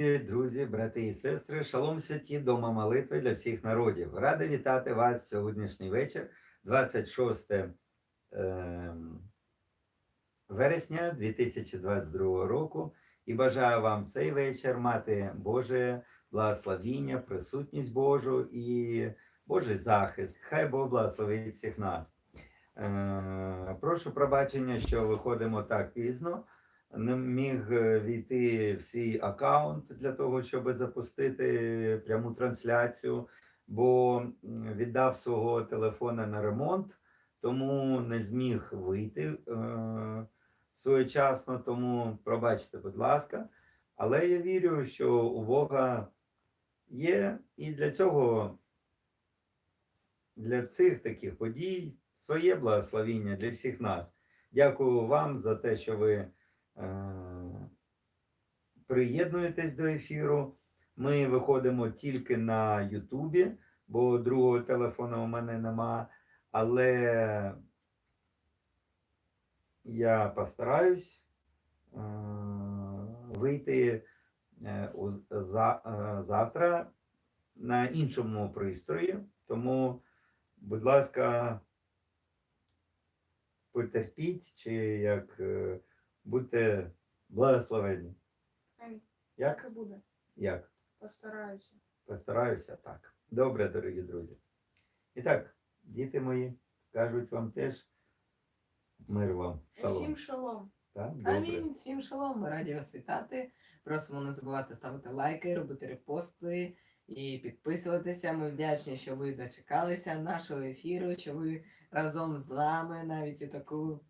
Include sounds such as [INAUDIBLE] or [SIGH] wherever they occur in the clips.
Друзі, брати і сестри, шалом святі, дома молитви для всіх народів. Радий вітати вас сьогоднішній вечір, 26 ем, вересня 2022 року. І бажаю вам цей вечір мати Боже благословіння, присутність Божу і Божий захист. Хай Бог благословить всіх нас. Е, Прошу пробачення, що виходимо так пізно не міг е, війти в свій аккаунт для того, щоб запустити пряму трансляцію, бо віддав свого телефона на ремонт, тому не зміг вийти е, своєчасно. Тому пробачте, будь ласка. Але я вірю, що у Бога є і для цього, для цих таких подій своє благословіння для всіх нас. Дякую вам за те, що ви. Е, Приєднуєтесь до ефіру. Ми виходимо тільки на Ютубі, бо другого телефона у мене нема. Але я постараюсь е, вийти е, завтра на іншому пристрої. Тому, будь ласка, потерпіть, чи як. Будьте благословені. Амінь. Як? Так і буде. Як? Постараюся. Постараюся так. Добре, дорогі друзі. І так, діти мої кажуть вам теж мир вам. Шалом. Всім шалом. Так? Добре. Амінь, всім шалом. Ми раді вас вітати. Просимо не забувати ставити лайки, робити репости і підписуватися. Ми вдячні, що ви дочекалися нашого ефіру, що ви разом з нами навіть у таку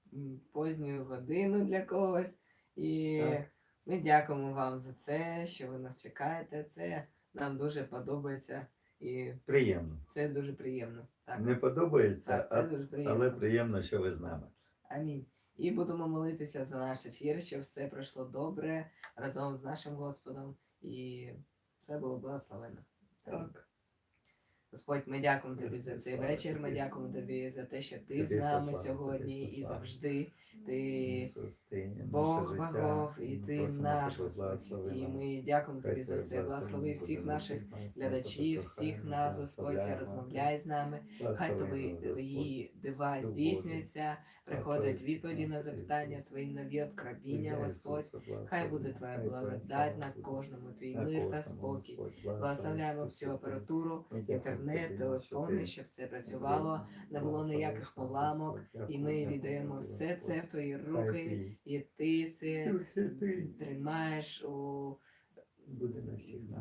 позню годину для когось. І Так. ми дякуємо вам за це, що ви нас чекаєте. Це нам дуже подобається і Приємно. це дуже приємно. Так, Не подобається, так це а- дуже приємно. але приємно, що ви з нами. Амінь. І будемо молитися за наш ефір, щоб все пройшло добре разом з нашим Господом. І це було благословено. Так. Господь, ми дякуємо тобі за цей вечір. Ми дякуємо тобі за те, що ти з нами сьогодні і завжди. Ти Бог богов, і ти наш Господь. І ми дякуємо тобі за все. Благослови всіх наших глядачів, всіх нас, Господь, розмовляй з нами. Хай твої, дива здійснюються, приходять відповіді на запитання, твої нові откровіння, Господь. Хай буде твоя благодать на кожному, твій мир та спокій. Благословляємо всю апаратуру, дякуємо інтернет, тобі, телефони, щоб все працювало, не було ніяких поламок. І ми віддаємо все це в твої руки, і ти це [LAUGHS] тримаєш у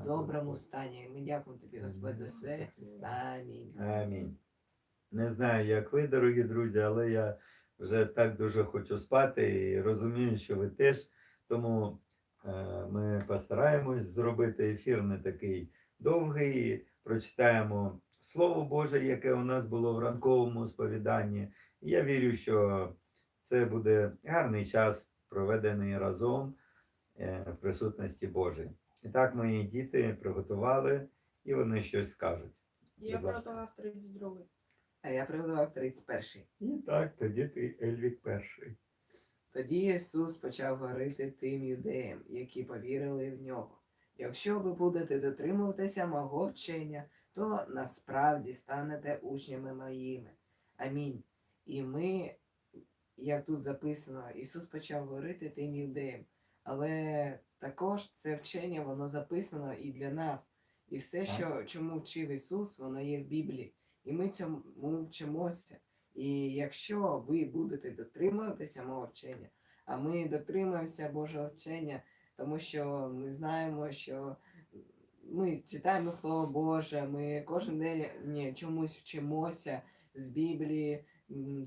доброму стані. Ми дякуємо тобі, Господь, за все. Амінь. Амінь. Не знаю, як ви, дорогі друзі, але я вже так дуже хочу спати і розумію, що ви теж. Тому е, ми постараємось зробити ефір не такий довгий. Прочитаємо Слово Боже, яке у нас було в ранковому сповіданні. Я вірю, що це буде гарний час, проведений разом е, в присутності Божій. І так мої діти приготували, і вони щось скажуть. Я приготував 32. А я приготував 31-й. І так, тоді ти Ельвік перший. Тоді Ісус почав говорити тим юдеям, які повірили в нього. Якщо ви будете дотримуватися мого вчення, то насправді станете учнями моїми. Амінь. І ми, як тут записано, Ісус почав говорити тим юдеям. Але також це вчення, воно записано і для нас. І все, що чому вчив Ісус, воно є в Біблії. І ми цьому вчимося. І якщо ви будете дотримуватися мого вчення, а ми дотримуємося Божого вчення, тому що ми знаємо, що ми читаємо Слово Боже, ми кожен день ні, чомусь вчимося з Біблії,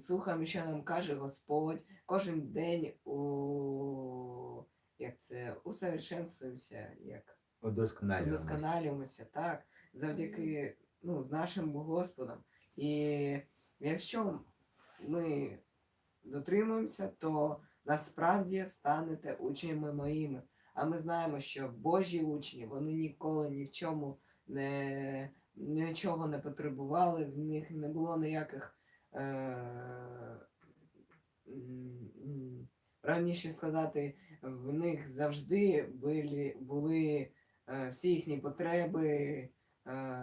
слухаємо, що нам каже Господь. Кожен день у як це усовершенствуємося, як Удосконалюємося. удосконалюємося, так, завдяки ну, з нашим Господом. І якщо ми дотримуємося, то насправді станете учнями моїми. А ми знаємо, що Божі учні вони ніколи ні в чому не нічого не потребували, в них не було ніяких. Е, раніше сказати, в них завжди були, були е, всі їхні потреби е,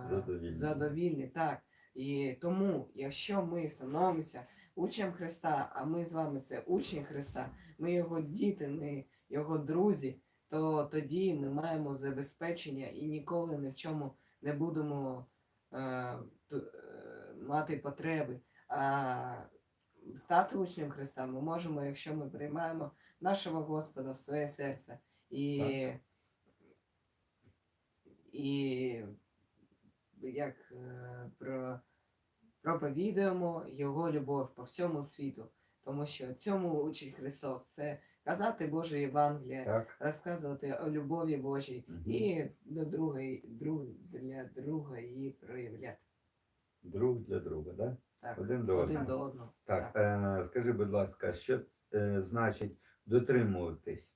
Задовільні. задовільні. Так. І тому, якщо ми становимося учнем Христа, а ми з вами це учні Христа, ми його діти, ми його друзі, то тоді ми маємо забезпечення і ніколи ні в чому не будемо е, е, мати потреби. А стати учнем Христа ми можемо, якщо ми приймаємо нашого Господа в своє серце і, і як е, про, проповідуємо Його любов по всьому світу. Тому що цьому учить Христос це казати Боже Євангеліє, Так. розказувати о любові Божій Мгм. і до другої, друг, для друга її проявляти. Друг для друга, да? Так, Один до один одного. до одного. Так, е, скажи, будь ласка, що е, значить дотримуватись?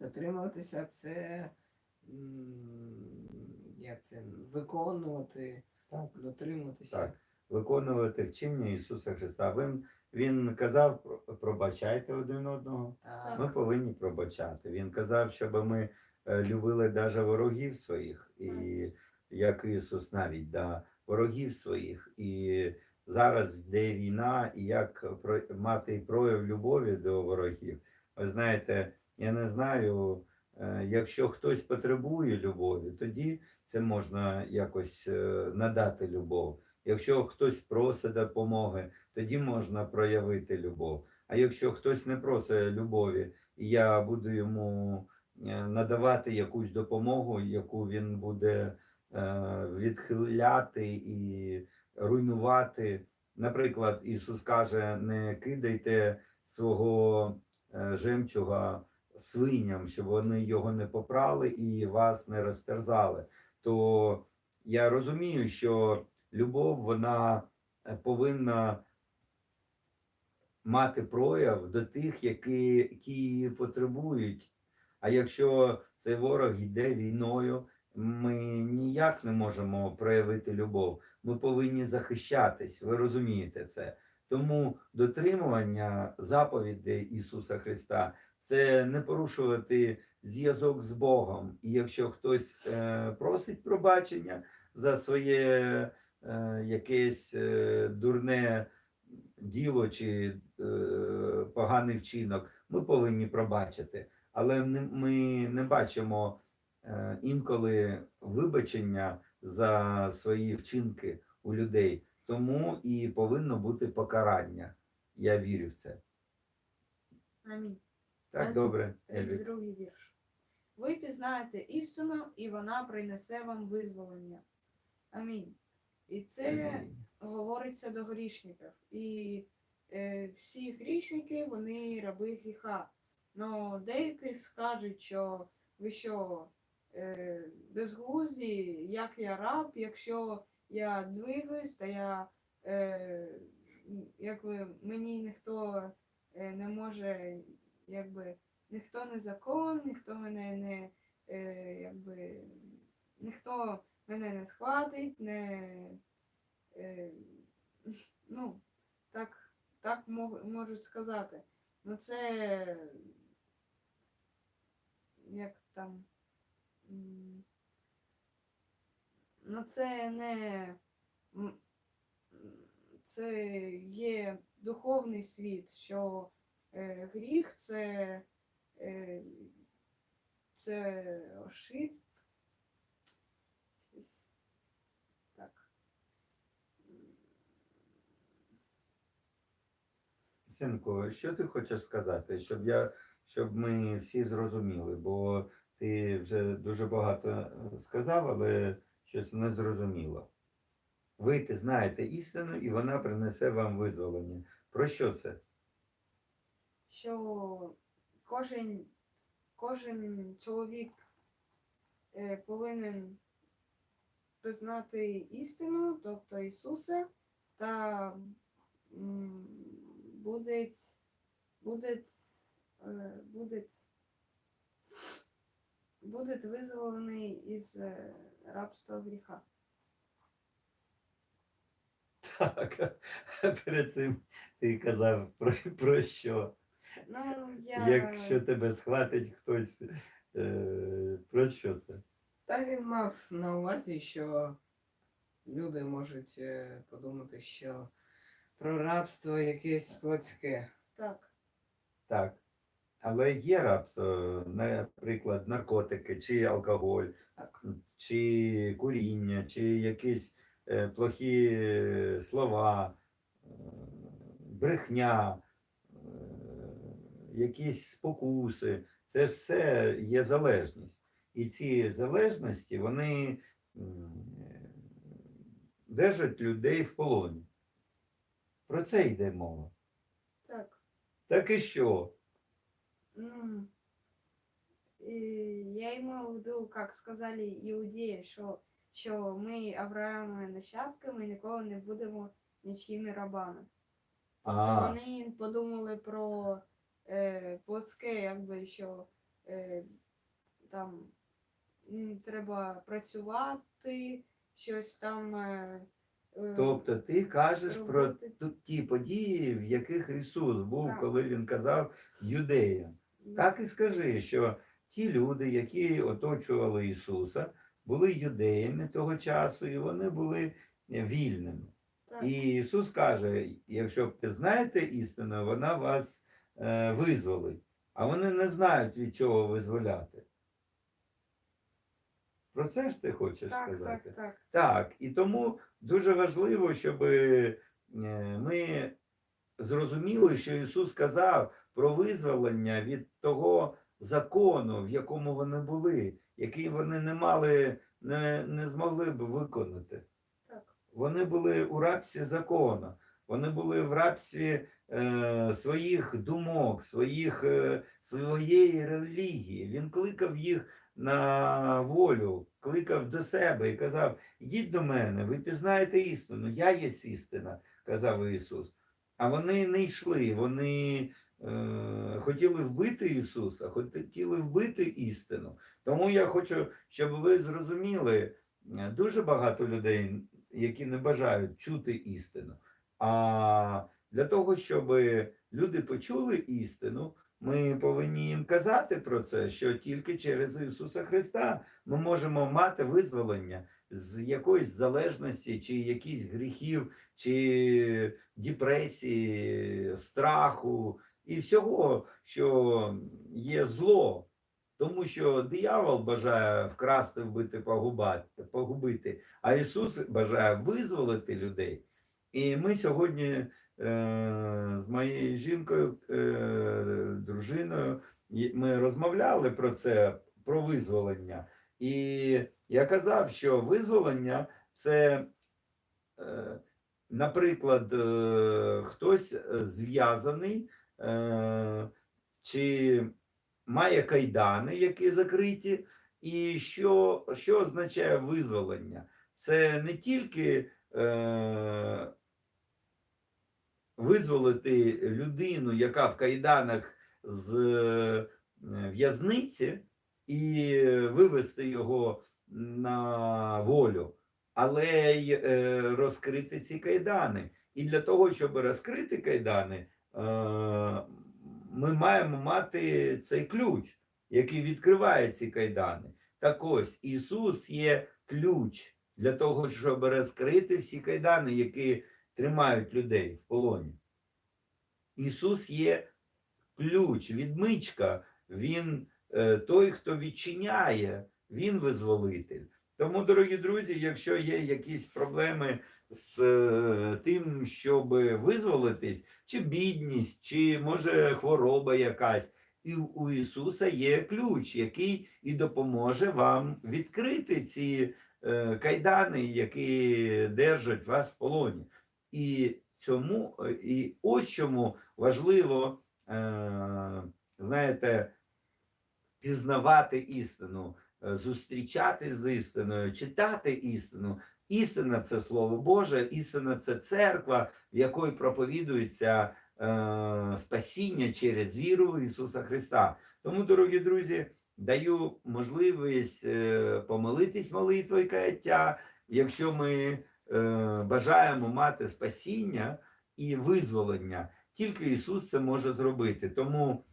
Дотримуватися це як це виконувати, Так. дотримуватися. Так. Виконувати вчення Ісуса Христа. Він, він казав, пробачайте один одного. Так. Ми повинні пробачати. Він казав, щоб ми е, любили навіть ворогів своїх, і як Ісус навіть да, ворогів своїх. І зараз йде війна, і як мати прояв любові до ворогів. Ви знаєте, я не знаю, е, якщо хтось потребує любові, тоді це можна якось е, надати любов. Якщо хтось просить допомоги, тоді можна проявити любов. А якщо хтось не просить любові, і я буду йому е, надавати якусь допомогу, яку він буде е, відхиляти і руйнувати. Наприклад, Ісус каже: не кидайте свого е, жемчуга свиням, щоб вони його не попрали і вас не розтерзали. То я розумію, що любов вона е, повинна мати прояв до тих, які, які її потребують. А якщо цей ворог йде війною, ми ніяк не можемо проявити любов. Ми повинні захищатись. Ви розумієте це. Тому дотримування заповідей Ісуса Христа це не порушувати зв'язок з Богом. І якщо хтось е, просить пробачення за своє якесь е, дурне діло чи е, поганий вчинок, ми повинні пробачити. Але ми не бачимо е, інколи вибачення за свої вчинки у людей. Тому і повинно бути покарання. Я вірю в це. Амінь. Так, Так. добре. Ельвік. 32 вірш. Ви пізнаєте істину, і вона принесе вам визволення. Амінь. І це говориться до грішників. І е, всі грішники, вони раби гріха. Но деякі скажуть, що ви що, е, безглузді, як я раб, якщо я двигаюсь, то я е, якби мені ніхто е, не може, якби ніхто не закон, ніхто мене не е, якби ніхто мене не схватить, не е, ну, так, так можуть сказати. Ну це як там. Ну, це не. Це є духовний світ, що е, гріх це. Е, це ошиб. Щось Так. Синку, що ти хочеш сказати, щоб я, щоб ми всі зрозуміли, бо ти вже дуже багато е, сказав, але щось не зрозуміло. Ви пізнаєте істину, і вона принесе вам визволення. Про що це? що кожен, кожен чоловік е, повинен признати істину, тобто Ісуса, та м, буде, буде, е, буде, буде визволений із е, рабства гріха. Так, а перед цим ти казав про, про що? Ну, я... Якщо тебе схватить хтось, е, про що це? Та він мав на увазі, що люди можуть е, подумати, що про рабство якесь плотське. Так. Так. Але є рабство, наприклад, наркотики, чи алкоголь, Так. чи куріння, чи якісь е, плохі е, слова, е, брехня, е, якісь спокуси. Це ж все є залежність. І ці залежності вони м, держать людей в полоні. Про це йде мова. Так. Так і що? И я имел в виду, как сказали іудеї, що, що ми Авраама нащадками ніколи не будемо нічими рабами. Тобто А, вони подумали про е, плоский, якби що е, там м, треба працювати, щось там. Е, тобто ти кажеш про ті події, в яких Ісус був, Так. коли Він казав юдеям. Так і скажи, що ті люди, які оточували Ісуса, були юдеями того часу, і вони були вільними. так, І Ісус каже: якщо пізнаєте істину, вона вас е, визволить, а вони не знають, від чого визволяти. Про це ж ти хочеш так, сказати? так, так. Так, і тому дуже важливо, щоб е, ми зрозуміли, що Ісус сказав про визволення від того закону, в якому вони були, який вони не мали, не, не змогли б виконати. Так. Вони були у рабстві закону, вони були в рабстві е, своїх думок, своїх, е, своєї релігії. Він кликав їх на волю, кликав до себе і казав: Ідіть до мене, ви пізнаєте істину, я є істина, казав Ісус. А вони не йшли, вони е, хотіли вбити Ісуса, хотіли вбити істину. Тому я хочу, щоб ви зрозуміли, е, дуже багато людей, які не бажають чути істину. А для того, щоб люди почули істину, ми повинні їм казати про це, що тільки через Ісуса Христа ми можемо мати визволення з якоїсь залежності, чи якихось гріхів, чи депресії, страху і всього, що є зло. Тому що диявол бажає вкрасти, вбити, погубити, а Ісус бажає визволити людей. І ми сьогодні е, моєю жінкою, е, дружиною, ми розмовляли про це, про визволення. І я казав, що визволення це, е, наприклад, е, хтось зв'язаний чи має кайдани, які закриті. І що, що означає визволення? Це не тільки визволити людину, яка в кайданах з е, в'язниці, і вивести його на волю, але й е, розкрити ці кайдани. І для того, щоб розкрити кайдани, е, ми маємо мати цей ключ, який відкриває ці кайдани. Так ось Ісус є ключ для того, щоб розкрити всі кайдани, які тримають людей в полоні. Ісус є ключ, відмичка, Він е, той, хто відчиняє, Він визволитель. Тому, дорогі друзі, якщо є якісь проблеми з е, тим, щоб визволитись, чи бідність, чи може хвороба якась, і у Ісуса є ключ, який і допоможе вам відкрити ці е, кайдани, які держать вас в полоні. І цьому, е, і ось чому важливо, е, знаєте, пізнавати істину, е, зустрічати з істиною, читати істину. Істина це Слово Боже, істина це церква, в якої проповідується е, спасіння через віру в Ісуса Христа. Тому, дорогі друзі, даю можливість е, помолитись молитвою каяття, якщо ми бажаємо мати спасіння і визволення. Тільки Ісус це може зробити. Тому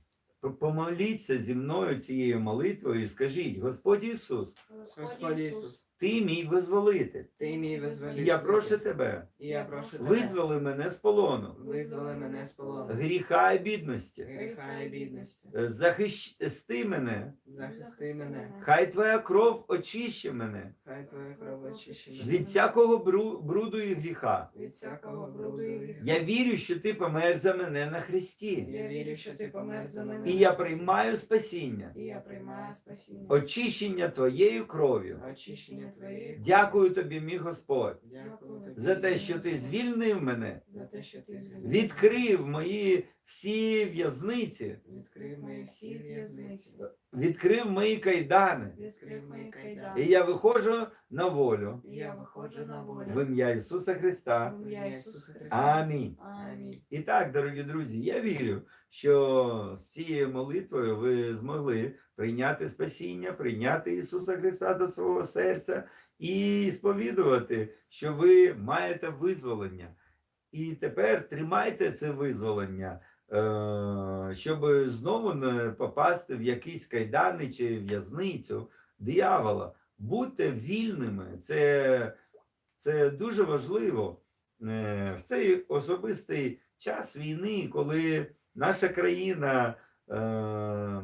помоліться зі мною цією молитвою і скажіть, Господь Ісус, Господь Ісус, Ти мій визволитель. Ти мій визволитель. я прошу тебе, я прошу тебе, визволи мене з полону, визволи мене з полону, гріха і бідності. гріха і бідності. Е, Захисти мене, Захисти мене, хай твоя кров очищи мене хай твоя кров очищена від всякого бру- бруду і гріха. від всякого бруду і гріха. Я вірю, що ти помер за мене на хресті, Я вірю, що ти помер за мене. і я приймаю спасіння, І я приймаю спасіння. очищення твоєю кров'ю. Очищення твоєї. Дякую тобі, мій Господь, Дякую тобі. за те, що ти звільнив мене, За те, що ти звільнив. відкрив мої всі в'язниці, Відкрив мої всі в'язниці. відкрив мої кайдани, Відкрив мої кайдани. і я виходжу на волю І я виходжу на волю. в ім'я Ісуса Христа. В ім'я Ісуса Христа. Амінь. Амінь. І так, дорогі друзі, я вірю, що з цією молитвою ви змогли прийняти спасіння, прийняти Ісуса Христа до свого серця і сповідувати, що ви маєте визволення. І тепер тримайте це визволення, е, щоб знову не попасти в якісь кайдани чи в'язницю диявола. Будьте вільними. Це, це дуже важливо е, в цей особистий час війни, коли наша країна е,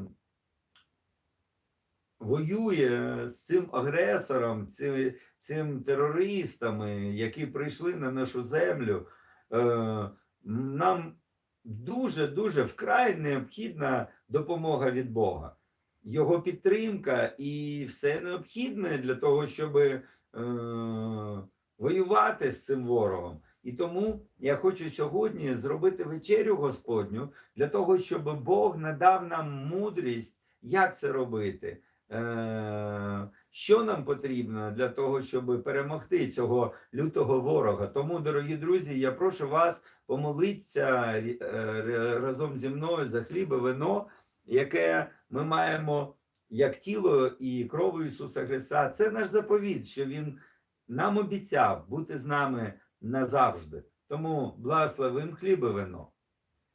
воює з цим агресором, цим, цим терористами, які прийшли на нашу землю, е, нам дуже дуже вкрай необхідна допомога від Бога. Його підтримка і все необхідне для того, щоб е, воювати з цим ворогом. І тому я хочу сьогодні зробити вечерю Господню для того, щоб Бог надав нам мудрість, як це робити. Е, Що нам потрібно для того, щоб перемогти цього лютого ворога? Тому, дорогі друзі, я прошу вас помолитися е, разом зі мною за хліб і вино, яке ми маємо як тіло і кров Ісуса Христа. Це наш заповіт, що Він нам обіцяв бути з нами назавжди. Тому благословим хліб і вино.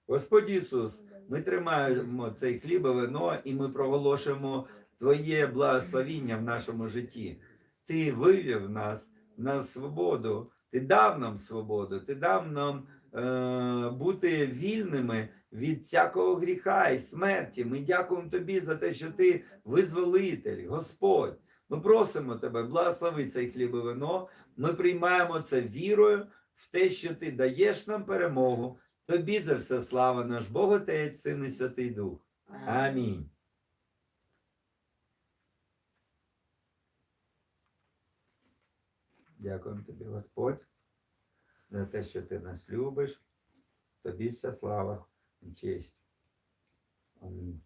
Господь Ісус, ми тримаємо цей хліб і вино, і ми проголошуємо Твоє благословіння в нашому житті. Ти вивів нас на свободу, ти дав нам свободу, ти дав нам е, бути вільними від всякого гріха і смерті. Ми дякуємо тобі за те, що ти визволитель, Господь. Ми просимо тебе, благослови цей хліб і вино. Ми приймаємо це вірою в те, що ти даєш нам перемогу. Тобі за все слава, наш Бог Отець, Син і Святий Дух. Амінь. Дякуємо тобі, Господь, за те, що ти нас любиш. Тобі вся слава і честь. Амінь.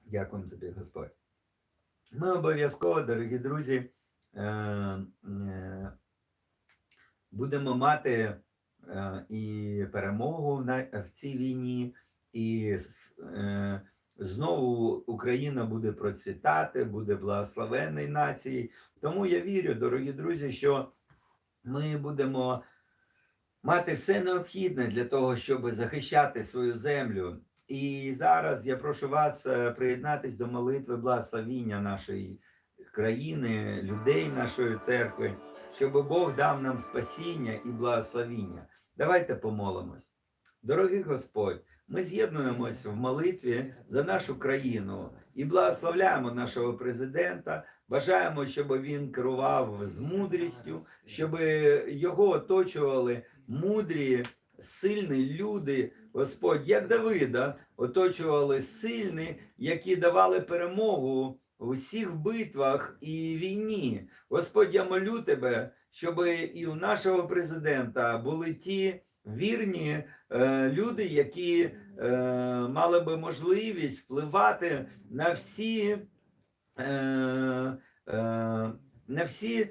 Дякуємо тобі, Господь. Ми обов'язково, дорогі друзі, е, е, будемо мати е, і перемогу в цій війні, і знову Україна буде процвітати, буде благословенною нацією. Тому я вірю, дорогі друзі, що ми будемо мати все необхідне для того, щоб захищати свою землю. І зараз я прошу вас е, приєднатись до молитви благословіння нашої країни, людей нашої церкви, щоб Бог дав нам спасіння і благословіння. Давайте помолимось. Дорогий Господь, ми з'єднуємось в молитві за нашу країну і благословляємо нашого президента. Бажаємо, щоб він керував з мудрістю, щоб його оточували мудрі, сильні люди. Господь, як Давида, оточували сильні, які давали перемогу у всіх битвах і війні. Господь, я молю тебе, щоб і у нашого президента були ті вірні е, люди, які е, мали би можливість впливати на всі, е, на всі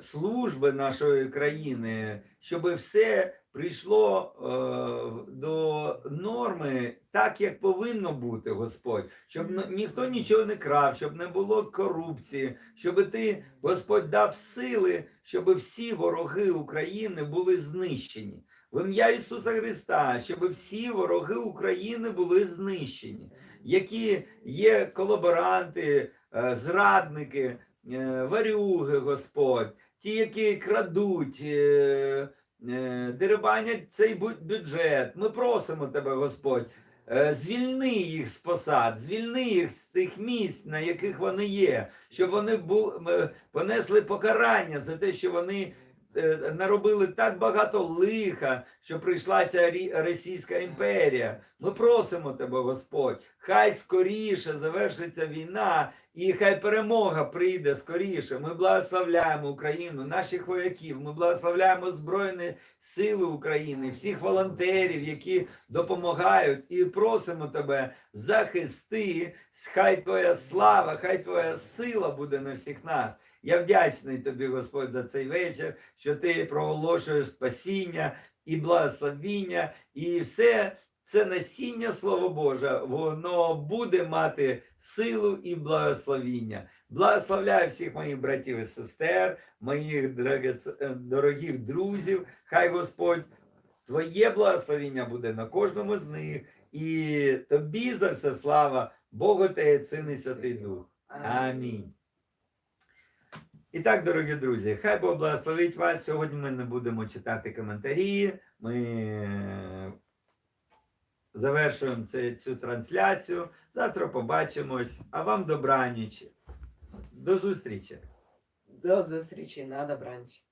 служби нашої країни, щоб все прийшло до норми так, як повинно бути, Господь, щоб ніхто нічого не крав, щоб не було корупції, щоб ти, Господь, дав сили, щоб всі вороги України були знищені. В ім'я Ісуса Христа, щоб всі вороги України були знищені, які є колаборанти, е, зрадники, е, варюги, Господь, ті, які крадуть, е, дерибанять цей бюджет. Ми просимо тебе, Господь. Звільни їх з посад, звільни їх з тих місць, на яких вони є, щоб вони понесли покарання за те, що вони наробили так багато лиха, що прийшла ця Російська імперія. Ми просимо тебе, Господь, хай скоріше завершиться війна, і хай перемога прийде скоріше. Ми благословляємо Україну, наших вояків. Ми благословляємо Збройні Сили України, всіх волонтерів, які допомагають, і просимо тебе захисти. Хай твоя слава, хай твоя сила буде на всіх нас. Я вдячний тобі, Господь, за цей вечір, що ти проголошуєш спасіння і благословіння, і все це насіння Слово Боже, воно буде мати силу і благословіння. Благословляю всіх моїх братів і сестер, моїх е, дорогих друзів. Хай Господь Твоє благословіння буде на кожному з них, і тобі за все слава, Богу і Син і Святий Дух. Амінь. І так, дорогі друзі, хай Бог благословить вас. Сьогодні ми не будемо читати коментарі. Ми е, завершуємо цю, цю трансляцію. Завтра побачимось. А вам добраніч. До зустрічі. До зустрічі на добранч.